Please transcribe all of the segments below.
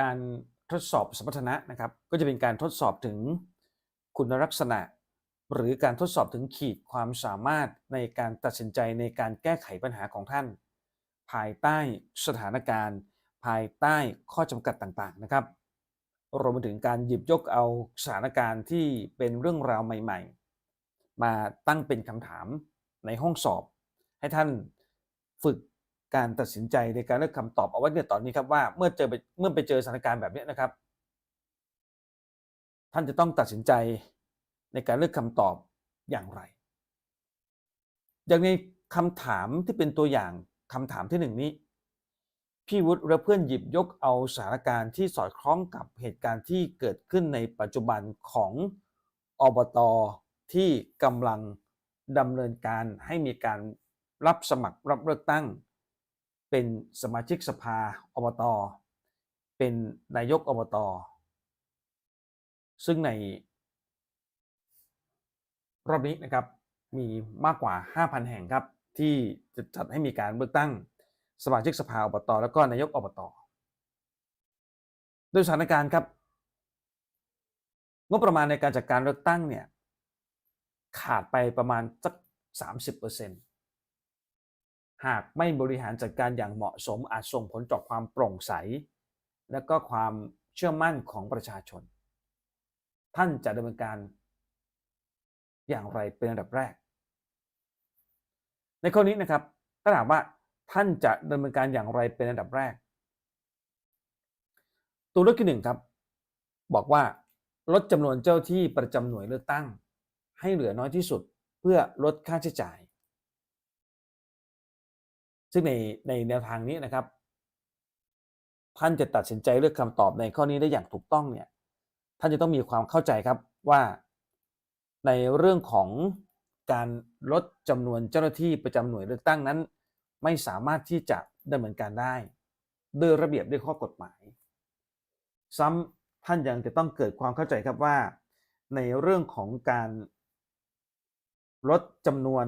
การทดสอบสมรรถนะนะครับ ก็จะเป็นการทดสอบถึงคุณลักษณะ หรือการทดสอบถึงขีดความสามารถในการตัดสินใจในการแก้ไขปัญหาของท่าน ภายใต้สถานการณ์ ภายใต้ข้อจำกัดต่างๆนะครับรวมไปถึงการหยิบยกเอาสถานการณ์ที่เป็นเรื่องราวใหม่ๆ มาตั้งเป็นคำถามในห้องสอบ ให้ท่านฝึก การตัดสินใจในการเลือกคำตอบเอาไว้เนี่ยตอนนี้ครับว่าเมื่อเจอเมื่อไปเจอสถานการณ์แบบนี้นะครับ ท่านจะต้องตัดสินใจในการเลือกคำตอบอย่างไร อย่างในคำถามที่เป็นตัวอย่างคำถามที่หนึ่งนี้ พี่วุฒิและเพื่อนหยิบยกเอาสถานการณ์ที่สอดคล้องกับเหตุการณ์ที่เกิดขึ้นในปัจจุบันของอบตที่กำลังดำเนินการให้มีการรับสมัครรับเลือกตั้ง เป็นสมาชิกสภาอบต เป็นนายกอบต ซึ่งในรอบนี้นะครับมีมากกว่า 5,000 แห่งครับ ที่จะจัดให้มีการเลือกตั้งสมาชิกสภาอบต แล้วก็นายกอบตโดยสถานการณ์ครับงบประมาณในการจัดการเลือกตั้งเนี่ยขาดไปประมาณสัก 30% หากไม่บริหารจัดการอย่างเหมาะสมอาจส่งผลต่อความโปร่งใส และก็ความเชื่อมั่นของประชาชน ท่านจะดำเนินการ อย่างไรเป็นอันดับแรก ในข้อนี้นะครับถ้าถามว่าท่านจะดำเนินการอย่างไรเป็นอันดับแรก ตัวเลือกที่หนึ่งครับ บอกว่าลดจำนวนเจ้าที่ประจำหน่วยเลือกตั้ง ให้เหลือน้อยที่สุด เพื่อลดค่าใช้จ่าย ซึ่งในในแนวทางนี้นะครับ ท่านจะตัดสินใจเลือกคำตอบในข้อนี้ได้อย่างถูกต้องเนี่ย ท่านจะต้องมีความเข้าใจครับว่าในเรื่องของการลดจำนวนเจ้าหน้าที่ประจำหน่วยเลือกตั้งนั้น ไม่สามารถที่จะดำเนินการได้ด้วยระเบียบด้วยข้อกฎหมาย ซ้ำท่านยังจะต้องเกิดความเข้าใจครับว่า ในเรื่องของการลดจำนวน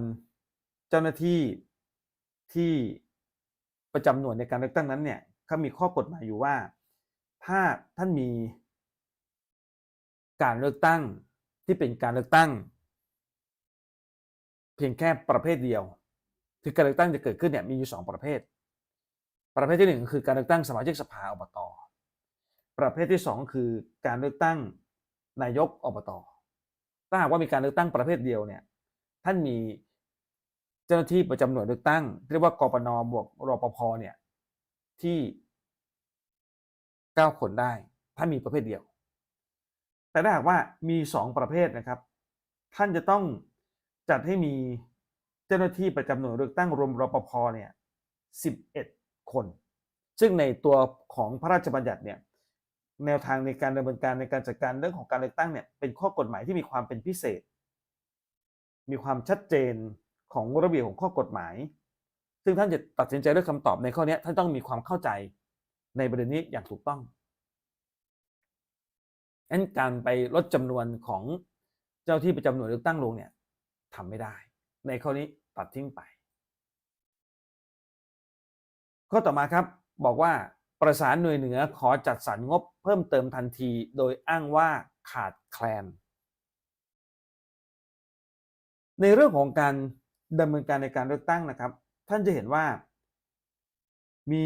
เจ้าหน้าที่ ที่ประจำหน่วยในการเลือกตั้งนั้นเนี่ยเขามีข้อกฎหมายอยู่ว่า ถ้าท่านมีการเลือกตั้งที่เป็นการเลือกตั้ง เพียงแค่ประเภทเดียวคือการเลือกตั้งจะเกิดขึ้นเนี่ยมีอยู่สองประเภท ประเภทที่หนึ่งคือการเลือกตั้งสมาชิกสภาอบต ประเภทที่สองคือการเลือกตั้งนายกอบต ถ้าหากว่ามีการเลือกตั้งประเภทเดียวเนี่ยท่านมี เจ้าหน้าที่ประจำหน่วยเลือกตั้ง เรียกว่ากปนบวกรปภเนี่ย ที่เก้าคนได้ ถ้ามีประเภทเดียว แต่ถ้าหากว่ามีสองประเภทนะครับ ท่านจะต้องจัดให้มีเจ้าหน้าที่ประจำหน่วยเลือกตั้งรวมรปภเนี่ยสิบเอ็ดคน ซึ่งในตัวของพระราชบัญญัติเนี่ยแนวทางในการดำเนินการในการจัดการเรื่องของการเลือกตั้งเนี่ยเป็นข้อกฎหมายที่มีความเป็นพิเศษ มีความชัดเจน ของระเบียบของข้อกฎหมาย ซึ่งท่านจะตัดสินใจเลือกคำตอบในข้อนี้ท่านต้องมีความเข้าใจในประเด็นนี้อย่างถูกต้องงั้นการไปลดจำนวนของเจ้าที่ประจำหน่วยเลือกตั้งลงเนี่ยทำไม่ได้ ในข้อนี้ตัดทิ้งไป ข้อต่อมาครับบอกว่าประสานหน่วยเหนือขอจัดสรรงบเพิ่มเติมทันที โดยอ้างว่าขาดแคลน ในเรื่องของการ ดำเนินการในการเลือกตั้งนะครับ ท่านจะเห็นว่า มี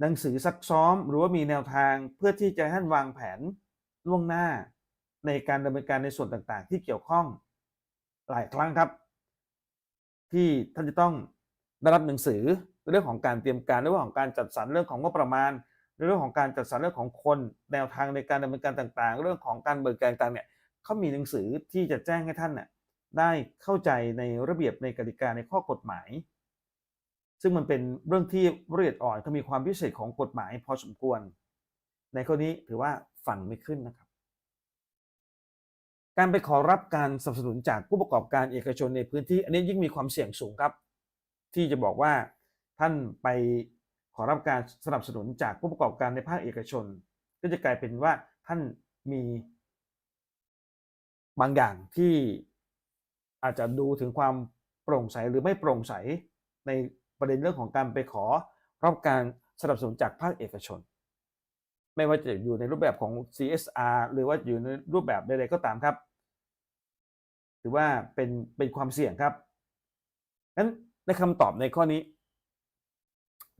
หนังสือซักซ้อม หรือว่ามีแนวทางเพื่อที่จะให้ท่านวางแผนล่วงหน้าในการดำเนินการในส่วนต่างๆ ที่เกี่ยวข้องหลายครั้งครับ ที่ท่านจะต้องได้รับหนังสือเรื่องของการเตรียมการเรื่องของการจัดสรรเรื่องของงบประมาณ เรื่องของการจัดสรรเรื่องของคนแนวทางในการดำเนินการต่างๆ เรื่องของการเบิกการต่างๆเนี่ยเขามีหนังสือที่จะแจ้งให้ท่านเนี่ย ได้เข้าใจในระเบียบในกติกาในข้อกฎหมาย ซึ่งมันเป็นเรื่องที่ละเอียดอ่อนก็มีความพิเศษของกฎหมายพอสมควร ในข้อนี้ถือว่าฟังไม่ขึ้นนะครับ การไปขอรับการสนับสนุนจากผู้ประกอบการเอกชนในพื้นที่ อันนี้ยิ่งมีความเสี่ยงสูงครับ ที่จะบอกว่าท่านไปขอรับการสนับสนุนจากผู้ประกอบการในภาคเอกชน ก็จะกลายเป็นว่าท่านมีบางอย่างที่ อาจจะดูถึงความโปร่งใสหรือไม่โปร่งใสในประเด็นเรื่องของการไปขอรับการสนับสนุนจากภาคเอกชน ไม่ว่าจะอยู่ในรูปแบบของ CSR หรือว่าอยู่ในรูปแบบใดๆก็ตามครับถือว่าเป็นเป็นความเสี่ยงครับงั้นในคำตอบในข้อนี้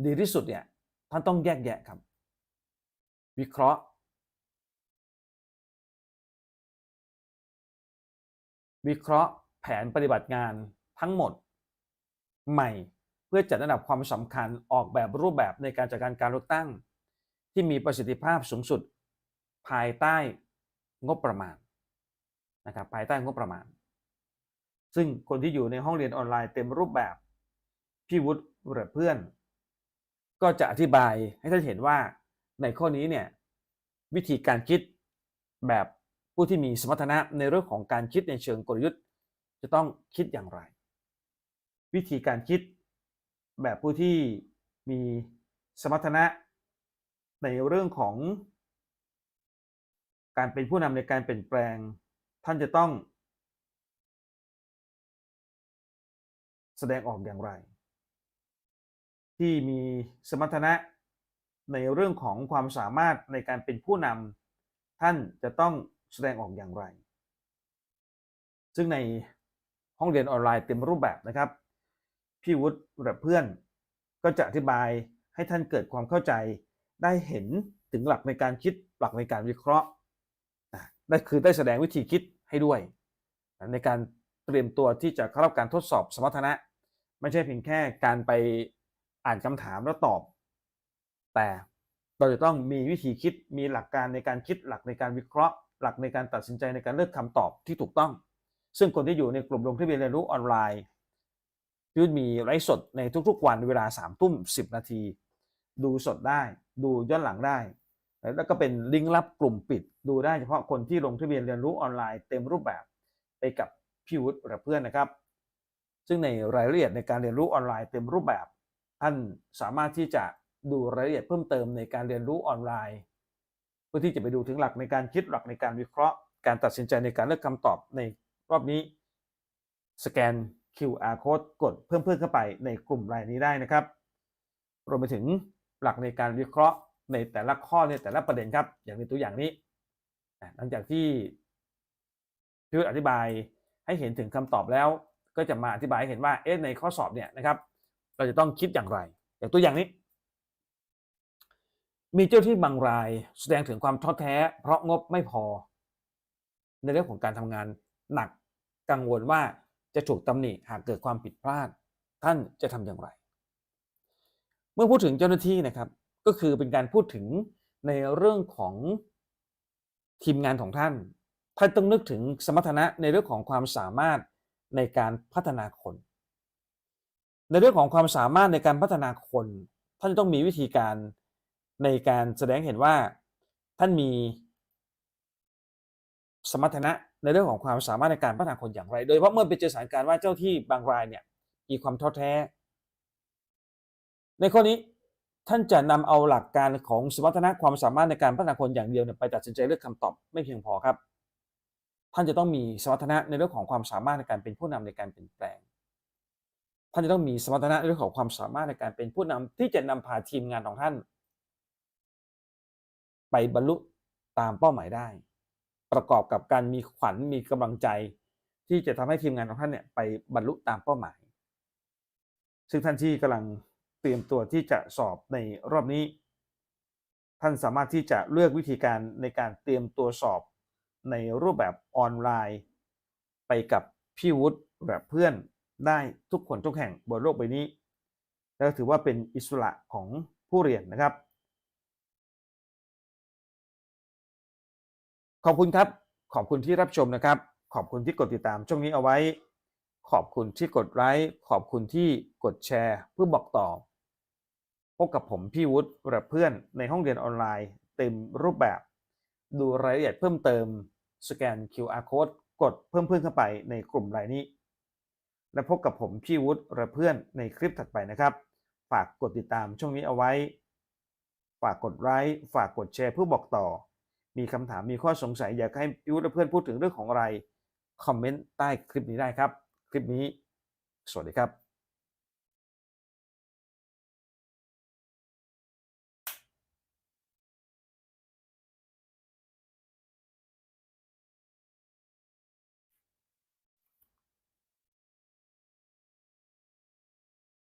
ดีที่สุดเนี่ยท่านต้องแยกแยะครับ วิเคราะห์ วิเคราะห์ แผนปฏิบัติงานทั้งหมดใหม่ เพื่อจัดระดับความสำคัญออกแบบรูปแบบในการจัดการการเลือกตั้ง ที่มีประสิทธิภาพสูงสุด ภายใต้งบประมาณนะครับภายใต้งบประมาณ ซึ่งคนที่อยู่ในห้องเรียนออนไลน์เต็มรูปแบบพี่วุฒิหรือเพื่อน ก็จะอธิบายให้ท่านเห็นว่าในข้อนี้เนี่ยวิธีการคิดแบบผู้ที่มีสมรรถนะในเรื่องของการคิดในเชิงกลยุทธ์ จะต้องคิดอย่างไร วิธีการคิดแบบผู้ที่มีสมรรถนะในเรื่องของ การเป็นผู้นำในการเปลี่ยนแปลง ท่านจะต้อง แสดงออกอย่างไร ที่มีสมรรถนะในเรื่องของความสามารถในการเป็นผู้นำท่านจะต้องแสดงออกอย่างไร ซึ่งใน ห้องเรียนออนไลน์เต็มรูปแบบนะครับ พี่วุฒิและเพื่อนก็จะอธิบายให้ท่านเกิดความเข้าใจได้เห็นถึงหลักในการคิดหลักในการวิเคราะห์นั่นคือได้แสดงวิธีคิดให้ด้วย ในการเตรียมตัวที่จะเข้ารับการทดสอบสมรรถนะ ไม่ใช่เพียงแค่การไปอ่านคำถามแล้วตอบ แต่เราจะต้องมีวิธีคิดมีหลักการในการคิดหลักในการวิเคราะห์ หลักในการตัดสินใจในการเลือกคำตอบที่ถูกต้อง ซึ่งคนที่อยู่ในกลุ่มลงทะเบียนเรียนรู้ออนไลน์ยุทธมีไลฟ์สดในทุกๆ วันเวลา3ามทุ่มสินาที ดูสดได้ ดูย้อนหลังได้ แล้วก็เป็นลิงก์ลับกลุ่มปิด ดูได้เฉพาะคนที่ลงทะเบียนเรียนรู้ออนไลน์เต็มรูปแบบไปกับพี่วุฒิและเพื่อนนะครับ ซึ่งในรายละเอียดในการเรียนรู้ออนไลน์เต็มรูปแบบ ท่านสามารถที่จะดูรายละเอียดเพิ่มเติมในการเรียนรู้ออนไลน์ เพื่อที่จะไปดูถึงหลักในการคิดหลักในการวิเคราะห์ การตัดสินใจในการเลือกคำตอบใน รอบนี้สแกน QR code กดเพิ่มเพื่อนเข้าไปในกลุ่มรายนี้ได้นะครับ รวมไปถึงหลักในการวิเคราะห์ในแต่ละข้อในแต่ละประเด็นครับ อย่างในตัวอย่างนี้ หลังจากที่พี่อธิบายให้เห็นถึงคำตอบแล้ว ก็จะมาอธิบายให้เห็นว่าเอ๊ะในข้อสอบเนี่ยนะครับ เราจะต้องคิดอย่างไร อย่างตัวอย่างนี้ มีเจ้าที่บางรายแสดงถึงความท้อแท้ เพราะงบไม่พอ ในเรื่องของการทำงานหนัก กังวลว่าจะถูกตำหนิหากเกิดความผิดพลาด ท่านจะทำอย่างไร เมื่อพูดถึงเจ้าหน้าที่นะครับ ก็คือเป็นการพูดถึงในเรื่องของทีมงานของท่าน ท่านต้องนึกถึงสมรรถนะในเรื่องของความสามารถในการพัฒนาคน ในเรื่องของความสามารถในการพัฒนาคน ท่านต้องมีวิธีการในการแสดงเห็นว่าท่านมี สมรรถนะในเรื่องของความสามารถในการพัฒนาคนอย่างไร โดยเฉพาะเมื่อไปเจอสถานการณ์ว่าเจ้าที่บางรายเนี่ยมีความท้อแท้ ในข้อนี้ท่านจะนำเอาหลักการของสมรรถนะความสามารถในการพัฒนาคนอย่างเดียวไปตัดสินใจเลือกคำตอบไม่เพียงพอครับ ท่านจะต้องมีสมรรถนะในเรื่องของความสามารถในการเป็นผู้นำในการเปลี่ยนแปลง ท่านจะต้องมีสมรรถนะในเรื่องของความสามารถในการเป็นผู้นำที่จะนำพาทีมงานของท่าน ไปบรรลุตามเป้าหมายได้ ประกอบกับการมีขวัญมีกำลังใจ ที่จะทำให้ทีมงานของท่านเนี่ยไปบรรลุตามเป้าหมาย ซึ่งท่านที่กำลังเตรียมตัวที่จะสอบในรอบนี้ ท่านสามารถที่จะเลือกวิธีการในการเตรียมตัวสอบในรูปแบบออนไลน์ ไปกับพี่วุฒิแบบเพื่อนได้ทุกคนทุกแห่งบนโลกใบนี้ แล้วถือว่าเป็นอิสระของผู้เรียนนะครับ ขอบคุณครับ ขอบคุณที่รับชมนะครับ ขอบคุณที่กดติดตามช่องนี้เอาไว้ ขอบคุณที่กดไลค์ขอบคุณที่กดแชร์เพื่อบอกต่อ พบกับผมพี่วุฒิและเพื่อนในห้องเรียนออนไลน์ เต็มรูปแบบ ดูรายละเอียดเพิ่มเติม สแกน QR code กดเพิ่มเพื่อนเข้าไปในกลุ่มรายนี้ และพบกับผมพี่วุฒิและเพื่อนในคลิปถัดไปนะครับ ฝากกดติดตามช่องนี้เอาไว้ ฝากกดไลค์ฝากกดแชร์เพื่อบอกต่อ มีคำถามมีข้อสงสัยอยากให้พี่วุฒิเพื่อนพูดถึงเรื่องของอะไร คอมเมนต์ใต้คลิปนี้ได้ครับ คลิปนี้ สวัสดีครับ